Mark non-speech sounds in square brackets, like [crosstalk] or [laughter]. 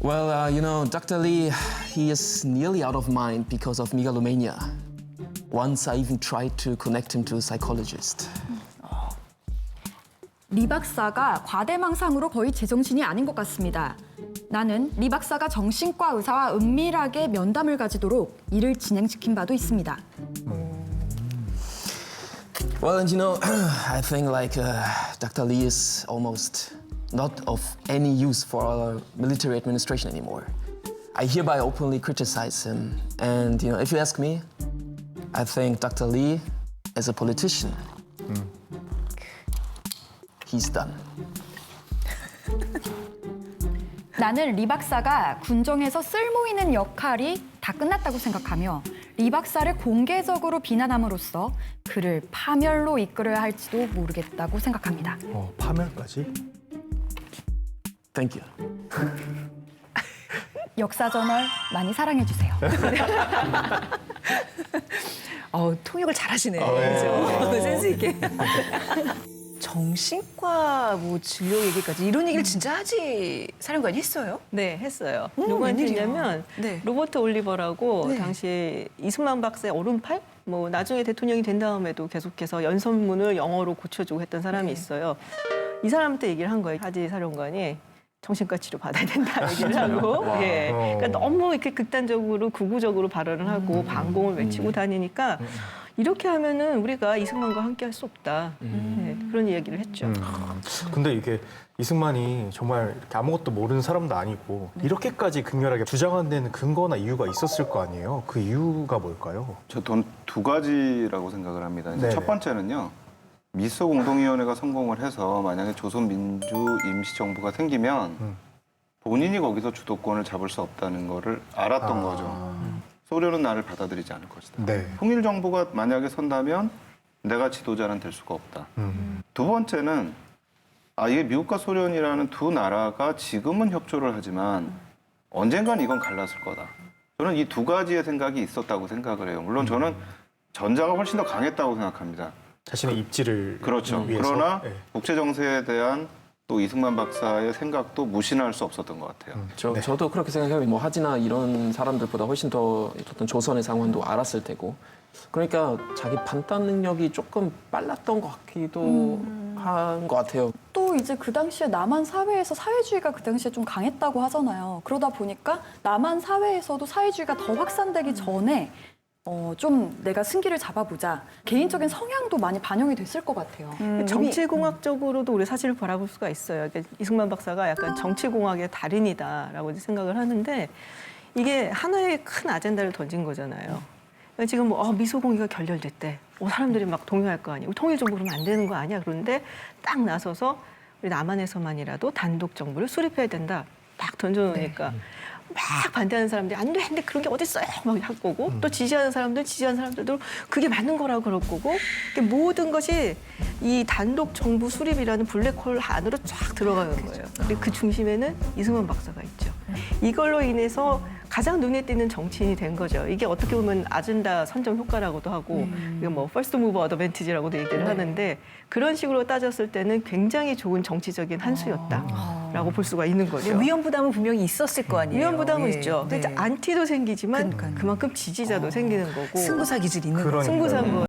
Well, uh, you know, Dr. Lee, he is nearly out of mind because of megalomania. Once I even tried to connect him to a psychologist. 리 박사가 과대망상으로 거의 제정신이 아닌 것 같습니다. 나는 리 박사가 정신과 의사와 은밀하게 면담을 가지도록 일을 진행시킨 바도 있습니다. Well, and you know, I think like uh, Dr. Lee is almost not of any use for our military administration anymore. I hereby openly criticize him. And, you know, if you ask me, I think Dr. Lee, as a politician, he's done. 나는 리 박사가 군정에서 쓸모 있는 역할이 다 끝났다고 생각하며 리 박사를 공개적으로 비난함으로써 그를 파멸로 이끌어야 할지도 모르겠다고 생각합니다. 어, 파멸까지? Thank you. [laughs] 역사 저널 많이 사랑해 주세요. [laughs] 어, 통역을 잘하시네. 네. 그죠? 센스 있게. 정신과 뭐 진료 얘기까지 이런 얘기를 진짜 하지 사령관이 했어요? 네, 했어요. 음, 누구한테 웬일이야. 했냐면 네. 로버트 올리버라고 네. 당시 이승만 박사의 오른팔 뭐 나중에 대통령이 된 다음에도 계속해서 연설문을 영어로 고쳐주고 했던 사람이 네. 있어요. 이 사람한테 얘기를 한 거예요. 하지 사령관이 정신과 치료 받아야 된다 [laughs] 얘기를 하고 예. 그러니까 너무 이렇게 극단적으로 극우적으로 발언을 하고 반공을 외치고 다니니까 이렇게 하면은 우리가 이승만과 함께 할 수 없다. 예, 그런 이야기를 했죠. 음. 근데 이게 이승만이 정말 이렇게 아무것도 모르는 사람도 아니고 이렇게까지 극렬하게 주장한 데는 근거나 이유가 있었을 거 아니에요? 그 이유가 뭘까요? 저돈 두 가지라고 생각을 합니다. 이제 네네. 첫 번째는요. 미소 공동위원회가 성공을 해서 만약에 조선민주 임시정부가 생기면 음. 본인이 거기서 주도권을 잡을 수 없다는 거를 알았던 아. 거죠. 소련은 나를 받아들이지 않을 것이다. 네. 통일 정부가 만약에 선다면 내가 지도자는 될 수가 없다. 음. 두 번째는 아 이게 미국과 소련이라는 두 나라가 지금은 협조를 하지만 언젠간 이건 갈랐을 거다. 저는 이 두 가지의 생각이 있었다고 생각을 해요. 물론 저는 전자가 훨씬 더 강했다고 생각합니다. 자신의 입지를 그렇죠. 위해서. 그러나 네. 국제 정세에 대한 또 이승만 박사의 생각도 무신할 수 없었던 것 같아요. 음. 저, 네. 저도 그렇게 생각해요. 뭐 하지나 이런 사람들보다 훨씬 더 어떤 조선의 상황도 알았을 테고. 그러니까 자기 판단 능력이 조금 빨랐던 것 같기도 한것 같아요. 또 이제 그 당시에 남한 사회에서 사회주의가 그 당시에 좀 강했다고 하잖아요. 그러다 보니까 남한 사회에서도 사회주의가 더 확산되기 전에 어, 좀 내가 승기를 잡아보자. 개인적인 성향도 많이 반영이 됐을 것 같아요. 음, 정치공학적으로도 우리 사실을 바라볼 수가 있어요. 그러니까 이승만 박사가 약간 정치공학의 달인이다라고 생각을 하는데 이게 하나의 큰 아젠다를 던진 거잖아요. 그러니까 지금 뭐 어, 미소공의가 결렬됐대. 어, 사람들이 막 동요할 거 아니에요. 통일 정부 그러면 안 되는 거 아니야? 그런데 딱 나서서 우리 남한에서만이라도 단독 정부를 수립해야 된다. 딱 던져놓으니까 막 반대하는 사람들이 안 돼, 안 돼, 그런 게 어딨어요? 막할 거고 또 지지하는 사람들, 지지하는 사람들도 그게 맞는 거라고 그럴 거고 이게 모든 것이 이 단독 정부 수립이라는 블랙홀 안으로 쫙 들어가는 거예요. 근데 그 중심에는 이승만 박사가 있죠. 이걸로 인해서 가장 눈에 띄는 정치인이 된 거죠. 이게 어떻게 보면 아젠다 선점 효과라고도 하고 이거 뭐 퍼스트 무버 어드밴티지라고도 얘기를 하는데 그런 식으로 따졌을 때는 굉장히 좋은 정치적인 한 수였다 라고 볼 수가 있는 거죠. 위험 부담은 분명히 있었을 거 아니에요. 위험 부담은 예. 있죠. 네. 안티도 생기지만. 그만큼 지지자도 생기는 거고 승부사 기질이 있는 거죠. 그러니까요. 승부사고